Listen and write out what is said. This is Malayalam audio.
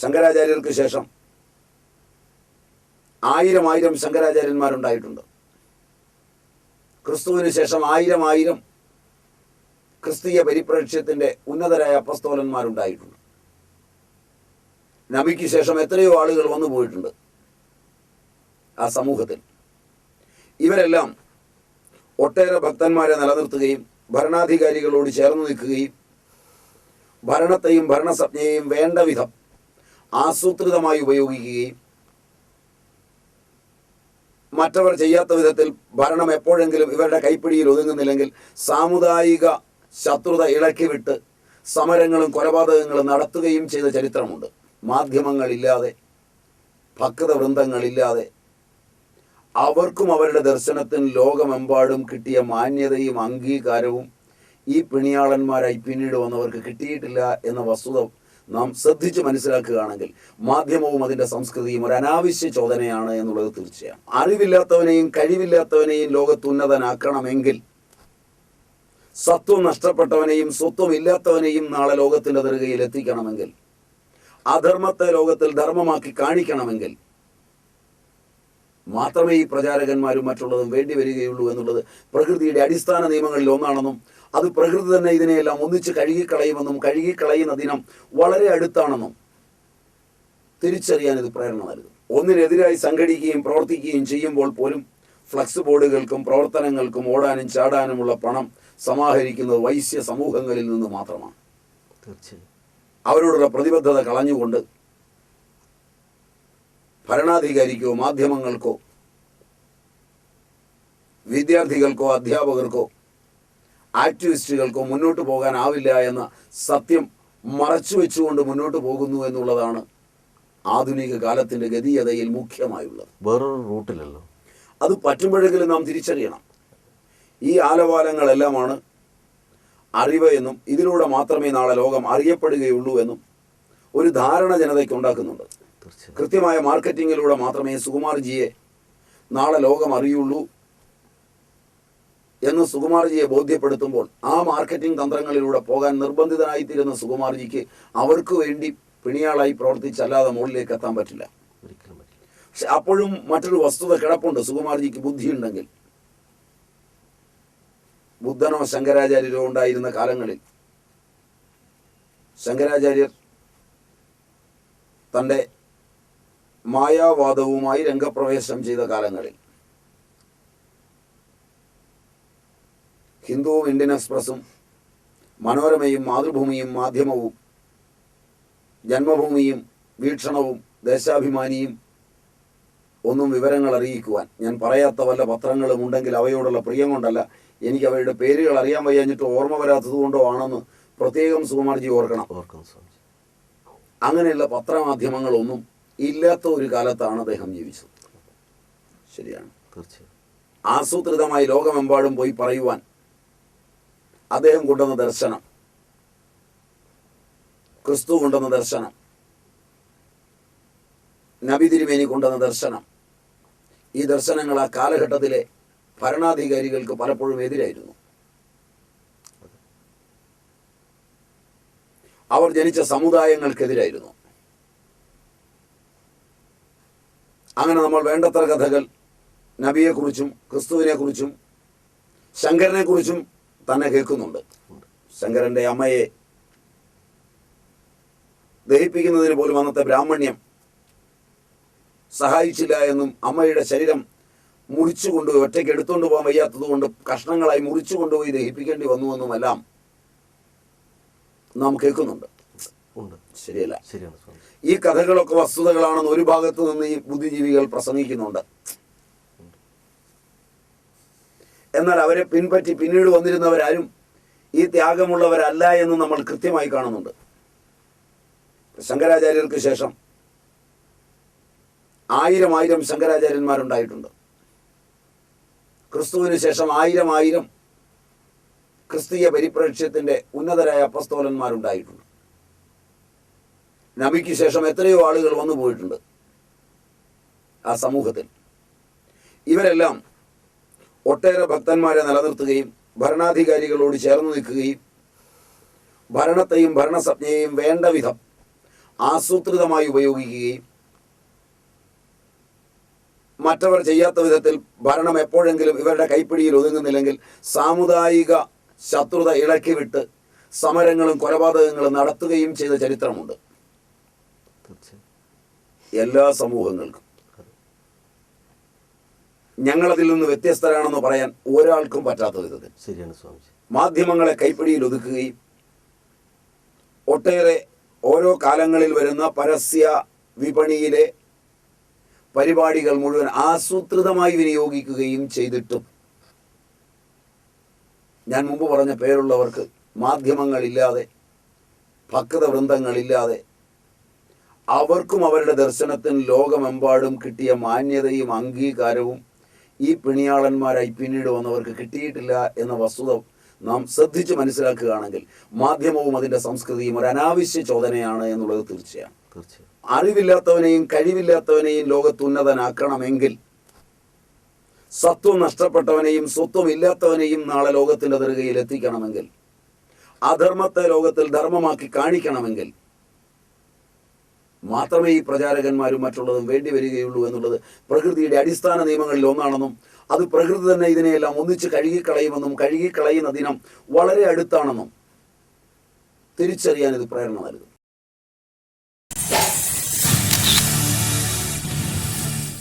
ശങ്കരാചാര്യർക്ക് ശേഷം ആയിരം ആയിരം ശങ്കരാചാര്യന്മാരുണ്ടായിട്ടുണ്ട്. ക്രിസ്തുവിന് ശേഷം ആയിരം ആയിരം ക്രിസ്തീയ പരിപ്രേക്ഷ്യത്തിന്റെ ഉന്നതരായ അപ്പസ്തോലന്മാരുണ്ടായിട്ടുണ്ട്. നബിക്ക് ശേഷം എത്രയോ ആളുകൾ വന്നു പോയിട്ടുണ്ട് ആ സമൂഹത്തിൽ. ഇവരെല്ലാം ഒട്ടേറെ ഭക്തന്മാരെ നിലനിർത്തുകയും ഭരണാധികാരികളോട് ചേർന്ന് നിൽക്കുകയും ഭരണത്തെയും ഭരണസജ്ഞയെയും വേണ്ട വിധം ആസൂത്രിതമായി ഉപയോഗിക്കുകയും മറ്റവർ ചെയ്യാത്ത വിധത്തിൽ ഭരണം എപ്പോഴെങ്കിലും ഇവരുടെ കൈപ്പിടിയിൽ ഒതുങ്ങുന്നില്ലെങ്കിൽ സാമുദായിക ശത്രുത ഇളക്കിവിട്ട് സമരങ്ങളും കൊലപാതകങ്ങളും നടത്തുകയും ചെയ്ത ചരിത്രമുണ്ട്. മാധ്യമങ്ങളില്ലാതെ ഭക്ത വൃന്ദങ്ങളില്ലാതെ അവർക്കും അവരുടെ ദർശനത്തിന് ലോകമെമ്പാടും കിട്ടിയ മാന്യതയും അംഗീകാരവും ഈ പിണിയാളന്മാരായി പിന്നീട് വന്നവർക്ക് കിട്ടിയിട്ടില്ല എന്ന വസ്തുത നാം ശ്രദ്ധിച്ച് മനസ്സിലാക്കുകയാണെങ്കിൽ മാധ്യമവും അതിന്റെ സംസ്കൃതിയും ഒരു അനാവശ്യ ചോദനയാണ് എന്നുള്ളത് തീർച്ചയാണ് അറിവില്ലാത്തവനെയും കഴിവില്ലാത്തവനെയും ലോകത്ത് ഉന്നതനാക്കണമെങ്കിൽ സത്വം നഷ്ടപ്പെട്ടവനെയും സ്വത്വം ഇല്ലാത്തവനെയും നാളെ ലോകത്തിന്റെ നെറുകയിൽ എത്തിക്കണമെങ്കിൽ അധർമ്മത്തെ ലോകത്തിൽ ധർമ്മമാക്കി കാണിക്കണമെങ്കിൽ മാത്രമേ ഈ പ്രചാരകന്മാരും മറ്റുള്ളതും വേണ്ടി വരികയുള്ളൂ എന്നുള്ളത് പ്രകൃതിയുടെ അടിസ്ഥാന നിയമങ്ങളിൽ ഒന്നാണെന്നും അത് പ്രകൃതി തന്നെ ഇതിനെയെല്ലാം ഒന്നിച്ച് കഴുകിക്കളയുമെന്നും കഴുകിക്കളയുന്ന ദിനം വളരെ അടുത്താണെന്നും തിരിച്ചറിയാൻ ഇത് പ്രേരണ നൽകും ഒന്നിനെതിരായി സംഘടിക്കുകയും പ്രവർത്തിക്കുകയും ചെയ്യുമ്പോൾ പോലും ഫ്ലക്സ് ബോർഡുകൾക്കും പ്രവർത്തനങ്ങൾക്കും ഓടാനും ചാടാനുമുള്ള പണം സമാഹരിക്കുന്നത് വൈശ്യ സമൂഹങ്ങളിൽ നിന്ന് മാത്രമാണ്. അവരോടുള്ള പ്രതിബദ്ധത കളഞ്ഞുകൊണ്ട് ഭരണാധികാരിക്കോ മാധ്യമങ്ങൾക്കോ വിദ്യാർത്ഥികൾക്കോ അധ്യാപകർക്കോ ആക്ടിവിസ്റ്റുകൾക്കോ മുന്നോട്ട് പോകാനാവില്ല എന്ന സത്യം മറച്ചു വെച്ചുകൊണ്ട് മുന്നോട്ട് പോകുന്നു എന്നുള്ളതാണ് ആധുനിക കാലത്തിന്റെ ഗതീയതയിൽ മുഖ്യമായുള്ളത്. വേറൊരു റൂട്ടിലല്ലോ. അത് പറ്റുമ്പോഴെങ്കിലും നാം തിരിച്ചറിയണം. ഈ ആലവാലങ്ങളെല്ലാമാണ് അറിവ് എന്നും ഇതിലൂടെ മാത്രമേ നാളെ ലോകം അറിയപ്പെടുകയുള്ളൂ എന്നും ഒരു ധാരണ ജനതയ്ക്ക് ഉണ്ടാക്കുന്നുണ്ട്. കൃത്യമായ മാർക്കറ്റിങ്ങിലൂടെ മാത്രമേ സുകുമാർജിയെ നാളെ ലോകം അറിയുള്ളൂ എന്ന് സുകുമാർജിയെ ബോധ്യപ്പെടുത്തുമ്പോൾ ആ മാർക്കറ്റിംഗ് തന്ത്രങ്ങളിലൂടെ പോകാൻ നിർബന്ധിതനായിത്തീരുന്ന സുകുമാർജിക്ക് അവർക്ക് വേണ്ടി പിണിയാളായി പ്രവർത്തിച്ചല്ലാതെ മുകളിലേക്ക് എത്താൻ പറ്റില്ല. പക്ഷെ അപ്പോഴും മറ്റൊരു വസ്തുത കിടപ്പുണ്ട്. സുകുമാർജിക്ക് ബുദ്ധിയുണ്ടെങ്കിൽ. ബുദ്ധനോ ശങ്കരാചാര്യരോ ഉണ്ടായിരുന്ന കാലങ്ങളിൽ ശങ്കരാചാര്യർ തന്റെ മായാവാദവുമായി രംഗപ്രവേശം ചെയ്ത കാലങ്ങളിൽ ഹിന്ദുവും ഇന്ത്യൻ എക്സ്പ്രസും മനോരമയും മാതൃഭൂമിയും മാധ്യമവും ജന്മഭൂമിയും വീക്ഷണവും ദേശാഭിമാനിയും ഒന്നും വിവരങ്ങൾ അറിയിക്കുവാൻ. ഞാൻ പറയാത്ത വല്ല പത്രങ്ങളും ഉണ്ടെങ്കിൽ അവയോടുള്ള പ്രിയം കൊണ്ടല്ല. എനിക്ക് അവയുടെ പേരുകൾ അറിയാൻ വയ്യാഞ്ഞിട്ട് ഓർമ്മ വരാത്തത് കൊണ്ടോ ആണെന്ന് പ്രത്യേകം സുകുമാർജി ഓർക്കണം. ഓർക്കണം അങ്ങനെയുള്ള പത്രമാധ്യമങ്ങളൊന്നും ഇല്ലാത്ത ഒരു കാലത്താണ് അദ്ദേഹം ജീവിച്ചത്. ശരിയാണ്. തീർച്ചയായും. ആസൂത്രിതമായി ലോകമെമ്പാടും പോയി പറയുവാൻ അദ്ദേഹം കൊണ്ടുവന്ന ദർശനം. ക്രിസ്തു കൊണ്ടുവന്ന ദർശനം. നബി തിരുമേനി കൊണ്ടുവന്ന ദർശനം. ഈ ദർശനങ്ങൾ ആ കാലഘട്ടത്തിലെ ഭരണാധികാരികൾക്ക് പലപ്പോഴും എതിരായിരുന്നു. അവർ ജനിച്ച സമുദായങ്ങൾക്കെതിരായിരുന്നു. അങ്ങനെ നമ്മൾ വേണ്ടത്ര കഥകൾ നബിയെക്കുറിച്ചും ക്രിസ്തുവിനെക്കുറിച്ചും ശങ്കരനെക്കുറിച്ചും തന്നെ കേൾക്കുന്നുണ്ട്. ശങ്കരന്റെ അമ്മയെ ദഹിപ്പിക്കുന്നതിന് പോലും അന്നത്തെ ബ്രാഹ്മണ്യം സഹായിച്ചില്ല എന്നും അമ്മയുടെ ശരീരം മുറിച്ചു കൊണ്ടുപോയി ഒറ്റയ്ക്ക് എടുത്തുകൊണ്ട് പോകാൻ വയ്യാത്തത് കൊണ്ട് കഷ്ണങ്ങളായി മുറിച്ചു കൊണ്ടുപോയി ദഹിപ്പിക്കേണ്ടി വന്നു എന്നുമെല്ലാം നാം കേൾക്കുന്നുണ്ട്. ശരിയല്ല. ശരിയാണ് ഈ കഥകളൊക്കെ വസ്തുതകളാണെന്ന് ഒരു ഭാഗത്ത് നിന്ന് ഈ ബുദ്ധിജീവികൾ പ്രസംഗിക്കുന്നുണ്ട്. എന്നാൽ അവരെ പിൻപറ്റി പിന്നീട് വന്നിരുന്നവരാരും ഈ ത്യാഗമുള്ളവരല്ല എന്ന് നമ്മൾ കൃത്യമായി കാണുന്നുണ്ട്. ശങ്കരാചാര്യർക്ക് ശേഷം ആയിരം ആയിരം ശങ്കരാചാര്യന്മാരുണ്ടായിട്ടുണ്ട്. ക്രിസ്തുവിന് ശേഷം ആയിരം ആയിരം ക്രിസ്തീയ പരിപ്രേക്ഷ്യത്തിന്റെ ഉന്നതരായ അപ്പസ്തോലന്മാരുണ്ടായിട്ടുണ്ട്. നബിക്ക് ശേഷം എത്രയോ ആളുകൾ വന്നു പോയിട്ടുണ്ട് ആ സമൂഹത്തിൽ. ഇവരെല്ലാം ഒട്ടേറെ ഭക്തന്മാരെ നിലനിർത്തുകയും ഭരണാധികാരികളോട് ചേർന്ന് നിൽക്കുകയും ഭരണത്തെയും ഭരണസജ്ഞയെയും വേണ്ട വിധം ആസൂത്രിതമായി ഉപയോഗിക്കുകയും മറ്റവർ ചെയ്യാത്ത വിധത്തിൽ ഭരണം എപ്പോഴെങ്കിലും ഇവരുടെ കൈപ്പിടിയിൽ ഒതുങ്ങുന്നില്ലെങ്കിൽ സാമുദായിക ശത്രുത ഇളക്കി വിട്ട് സമരങ്ങളും കൊലപാതകങ്ങളും നടത്തുകയും ചെയ്ത ചരിത്രമുണ്ട്. എല്ലാ സമൂഹങ്ങൾക്കും. ഞങ്ങളതിൽ നിന്ന് വ്യത്യസ്തരാണെന്ന് പറയാൻ ഒരാൾക്കും പറ്റാത്ത വിധത്തിൽ ശരിയാണ് സ്വാമിജി. മാധ്യമങ്ങളെ കൈപ്പിടിയിൽ ഒതുക്കുകയും ഒട്ടേറെ ഓരോ കാലങ്ങളിൽ വരുന്ന പരസ്യ വിപണിയിലെ പരിപാടികൾ മുഴുവൻ ആസൂത്രിതമായി വിനിയോഗിക്കുകയും ചെയ്തിട്ടും ഞാൻ മുമ്പ് പറഞ്ഞ പേരുള്ളവർക്ക് മാധ്യമങ്ങളില്ലാതെ ഭക്ത വൃന്ദങ്ങളില്ലാതെ അവർക്കും അവരുടെ ദർശനത്തിന് ലോകമെമ്പാടും കിട്ടിയ മാന്യതയും അംഗീകാരവും ഈ പിണിയാളന്മാരായി പിന്നീട് വന്നവർക്ക് കിട്ടിയിട്ടില്ല എന്ന വസ്തുത നാം ശ്രദ്ധിച്ച് മനസ്സിലാക്കുകയാണെങ്കിൽ മാധ്യമവും അതിന്റെ സംസ്കൃതിയും ഒരു അനാവശ്യ ചോദനയാണ് എന്നുള്ളത് തീർച്ചയാണ്. തീർച്ചയായും. അറിവില്ലാത്തവനെയും കഴിവില്ലാത്തവനെയും ലോകത്തുന്നതനാക്കണമെങ്കിൽ സത്വം നഷ്ടപ്പെട്ടവനെയും സ്വത്വം ഇല്ലാത്തവനെയും നാളെ ലോകത്തിന്റെ ദർഗയിൽ എത്തിക്കണമെങ്കിൽ അധർമ്മത്തെ ലോകത്തിൽ ധർമ്മമാക്കി കാണിക്കണമെങ്കിൽ മാത്രമേ ഈ പ്രചാരകന്മാരും മറ്റുള്ളതും വേണ്ടി വരികയുള്ളൂ എന്നുള്ളത് പ്രകൃതിയുടെ അടിസ്ഥാന നിയമങ്ങളിൽ ഒന്നാണെന്നും അത് പ്രകൃതി തന്നെ ഇതിനെയെല്ലാം ഒന്നിച്ച് കഴുകിക്കളയുമെന്നും കഴുകിക്കളയുന്ന ദിനം വളരെ അടുത്താണെന്നും തിരിച്ചറിയാൻ ഇത് പ്രേരണ നൽകും